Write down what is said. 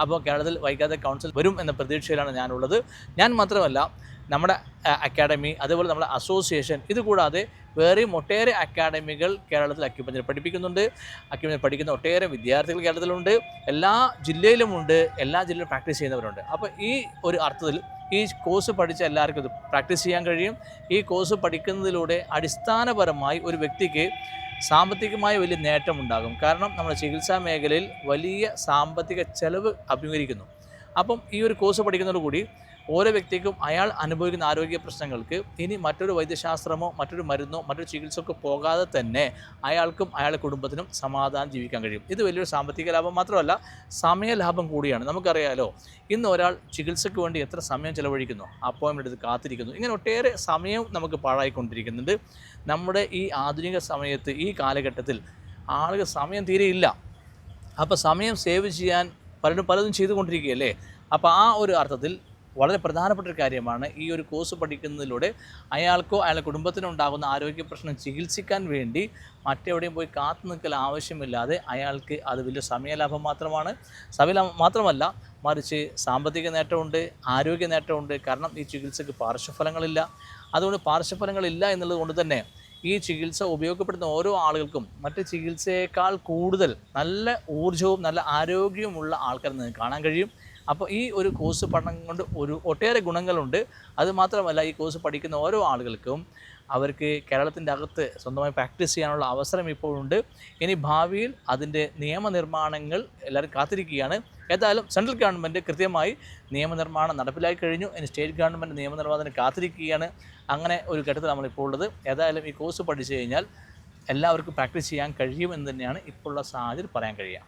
അപ്പോൾ കേരളത്തിൽ വൈകാതെ കൗൺസിൽ വരും എന്ന പ്രതീക്ഷയിലാണ് ഞാനുള്ളത്. ഞാൻ മാത്രമല്ല നമ്മുടെ അക്കാഡമി അതുപോലെ നമ്മുടെ അസോസിയേഷൻ ഇതുകൂടാതെ വേറെയും ഒട്ടേറെ അക്കാഡമികൾ കേരളത്തിൽ അക്യുപഞ്ചർ പഠിപ്പിക്കുന്നുണ്ട്. അക്യുപഞ്ചർ പഠിക്കുന്ന ഒട്ടേറെ വിദ്യാർത്ഥികൾ കേരളത്തിലുണ്ട്. എല്ലാ ജില്ലയിലുമുണ്ട്. എല്ലാ ജില്ലയിലും പ്രാക്ടീസ് ചെയ്യുന്നവരുണ്ട്. അപ്പോൾ ഈ ഒരു അർത്ഥത്തിൽ ഈ കോഴ്സ് പഠിച്ച എല്ലാവർക്കും ഇത് പ്രാക്ടീസ് ചെയ്യാൻ കഴിയും. ഈ കോഴ്സ് പഠിക്കുന്നതിലൂടെ അടിസ്ഥാനപരമായി ഒരു വ്യക്തിക്ക് സാമ്പത്തികമായ വലിയ നേട്ടമുണ്ടാകും. കാരണം നമ്മുടെ ചികിത്സാ മേഖലയിൽ വലിയ സാമ്പത്തിക ചെലവ് അഭിമുഖീകരിക്കുന്നു. അപ്പം ഈ ഒരു കോഴ്സ് പഠിക്കുന്നതോടുകൂടി ഓരോ വ്യക്തിക്കും അയാൾ അനുഭവിക്കുന്ന ആരോഗ്യ പ്രശ്നങ്ങൾക്ക് ഇനി മറ്റൊരു വൈദ്യശാസ്ത്രമോ മറ്റൊരു മരുന്നോ മറ്റൊരു ചികിത്സക്കോ പോകാതെ തന്നെ അയാൾക്കും അയാളുടെ കുടുംബത്തിനും സമാധാനം ജീവിക്കാൻ കഴിയും. ഇത് വലിയൊരു സാമ്പത്തിക ലാഭം മാത്രമല്ല സമയ ലാഭം കൂടിയാണ്. നമുക്കറിയാലോ ഇന്ന് ഒരാൾ ചികിത്സയ്ക്ക് വേണ്ടി എത്ര സമയം ചിലവഴിക്കുന്നു അപ്പോയിൻമെന്റ് എടുത്ത് കാത്തിരിക്കുന്നു. ഇങ്ങനെ ഒട്ടേറെ സമയം നമുക്ക് പാഴായിക്കൊണ്ടിരിക്കുന്നുണ്ട്. നമ്മുടെ ഈ ആധുനിക സമയത്ത് ഈ കാലഘട്ടത്തിൽ ആളുകൾ സമയം തീരെയില്ല. അപ്പോൾ സമയം സേവ് ചെയ്യാൻ പലരും പലതും ചെയ്തുകൊണ്ടിരിക്കുകയല്ലേ? അപ്പോൾ ആ ഒരു അർത്ഥത്തിൽ വളരെ പ്രധാനപ്പെട്ട ഒരു കാര്യമാണ് ഈ ഒരു കോഴ്സ് പഠിക്കുന്നതിലൂടെ അയാൾക്കോ അയാളുടെ കുടുംബത്തിനോ ഉണ്ടാകുന്ന ആരോഗ്യ പ്രശ്നം ചികിത്സിക്കാൻ വേണ്ടി മറ്റെവിടെയും പോയി കാത്തു നിൽക്കൽ ആവശ്യമില്ലാതെ അയാൾക്ക് അത് വലിയ സമയലാഭം മാത്രമാണ്. സമയലാഭം മാത്രമല്ല മറിച്ച് സാമ്പത്തിക നേട്ടമുണ്ട് ആരോഗ്യ നേട്ടമുണ്ട്. കാരണം ഈ ചികിത്സയ്ക്ക് പാർശ്വഫലങ്ങളില്ല. അതുകൊണ്ട് പാർശ്വഫലങ്ങളില്ല എന്നുള്ളത് കൊണ്ട് തന്നെ ഈ ചികിത്സ ഉപയോഗപ്പെടുന്ന ഓരോ ആളുകൾക്കും മറ്റ് ചികിത്സയേക്കാൾ കൂടുതൽ നല്ല ഊർജവും നല്ല ആരോഗ്യവുമുള്ള ആൾക്കാർ നിങ്ങൾക്ക് കാണാൻ കഴിയും. അപ്പോൾ ഈ ഒരു കോഴ്സ് പഠനം കൊണ്ട് ഒരു ഒട്ടേറെ ഗുണങ്ങളുണ്ട്. അത് മാത്രമല്ല ഈ കോഴ്സ് പഠിക്കുന്ന ഓരോ ആളുകൾക്കും അവർക്ക് കേരളത്തിന്റെ അകത്ത് സ്വന്തമായി പ്രാക്ടീസ് ചെയ്യാനുള്ള അവസരം ഇപ്പോഴുണ്ട്. ഇനി ഭാവിയിൽ അതിന്റെ നിയമനിർമ്മാണങ്ങൾ എല്ലാവരും കാത്തിരിക്കുകയാണ്. ഏതായാലും സെൻട്രൽ ഗവൺമെന്റ് കൃത്യമായി നിയമനിർമ്മാണം നടപ്പിലാക്കി കഴിഞ്ഞു. ഇനി സ്റ്റേറ്റ് ഗവൺമെന്റ് നിയമനിർമ്മാണത്തിന് കാത്തിരിക്കുകയാണ്. അങ്ങനെ ഒരു ഘട്ടത്തിൽ നമ്മളിപ്പോൾ ഉള്ളത് ഏതായാലും ഈ കോഴ്സ് പഠിച്ചു കഴിഞ്ഞാൽ എല്ലാവർക്കും പ്രാക്ടീസ് ചെയ്യാൻ കഴിയുമെന്ന് തന്നെയാണ് ഇപ്പോഴുള്ള സാഹചര്യം പറയാൻ കഴിയുക.